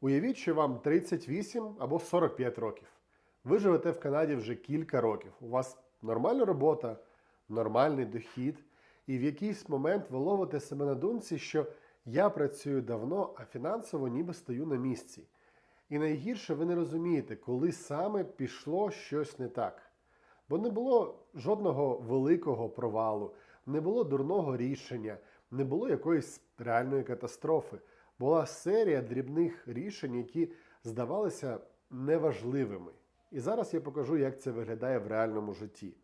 Уявіть, що вам 38 або 45 років. Ви живете в Канаді вже кілька років. У вас нормальна робота, нормальний дохід, і в якийсь момент ви ловите себе на думці, що я працюю давно, а фінансово ніби стою на місці. І найгірше ви не розумієте, коли саме пішло щось не так. Бо не було жодного великого провалу, не було дурного рішення, не було якоїсь реальної катастрофи. Була серія дрібних рішень, які здавалися неважливими. І зараз я покажу, як це виглядає в реальному житті.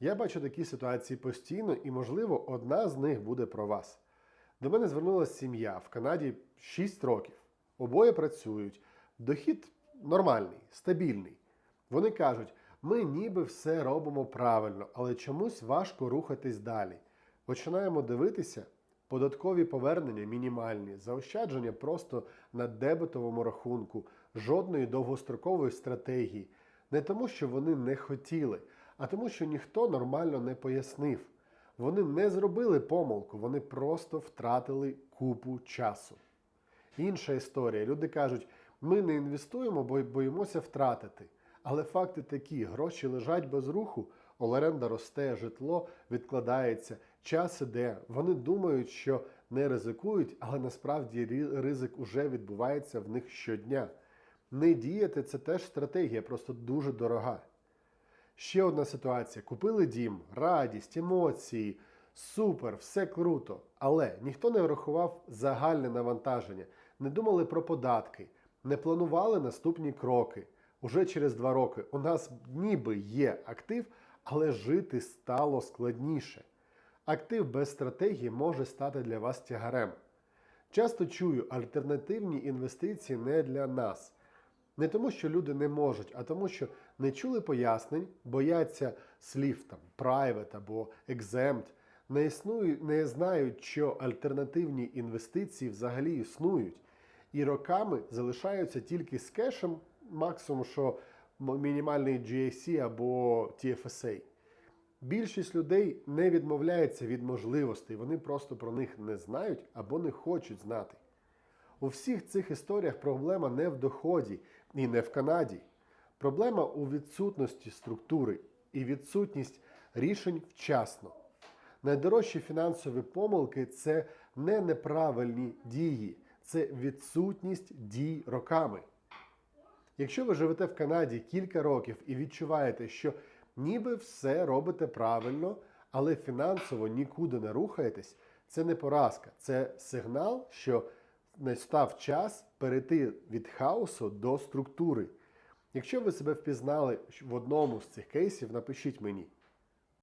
Я бачу такі ситуації постійно, і, можливо, одна з них буде про вас. До мене звернулася сім'я в Канаді 6 років. Обоє працюють. Дохід нормальний, стабільний. Вони кажуть, ми ніби все робимо правильно, але чомусь важко рухатись далі. Починаємо дивитися, податкові повернення мінімальні, заощадження просто на дебетовому рахунку, жодної довгострокової стратегії. Не тому, що вони не хотіли, а тому, що ніхто нормально не пояснив. Вони не зробили помилку, вони просто втратили купу часу. Інша історія. Люди кажуть, ми не інвестуємо, бо боїмося втратити. Але факти такі: гроші лежать без руху, оренда росте, житло відкладається, час іде. Вони думають, що не ризикують, але насправді ризик уже відбувається в них щодня. Не діяти це теж стратегія, просто дуже дорога. Ще одна ситуація: купили дім, радість, емоції, супер, все круто. Але ніхто не врахував загальне навантаження, не думали про податки, не планували наступні кроки. Уже через два роки у нас ніби є актив, але жити стало складніше. Актив без стратегії може стати для вас тягарем. Часто чую, альтернативні інвестиції не для нас. Не тому, що люди не можуть, а тому, що не чули пояснень, бояться слів там private або exempt, не існують, не знають, що альтернативні інвестиції взагалі існують, і роками залишаються тільки з кешем, максимум, що мінімальний GAC або TFSA. Більшість людей не відмовляється від можливостей, вони просто про них не знають або не хочуть знати. У всіх цих історіях проблема не в доході і не в Канаді. Проблема у відсутності структури і відсутність рішень вчасно. Найдорожчі фінансові помилки це не неправильні дії, це відсутність дій роками. Якщо ви живете в Канаді кілька років і відчуваєте, що ніби все робите правильно, але фінансово нікуди не рухаєтесь, це не поразка, це сигнал, що настав час перейти від хаосу до структури. Якщо ви себе впізнали в одному з цих кейсів, напишіть мені.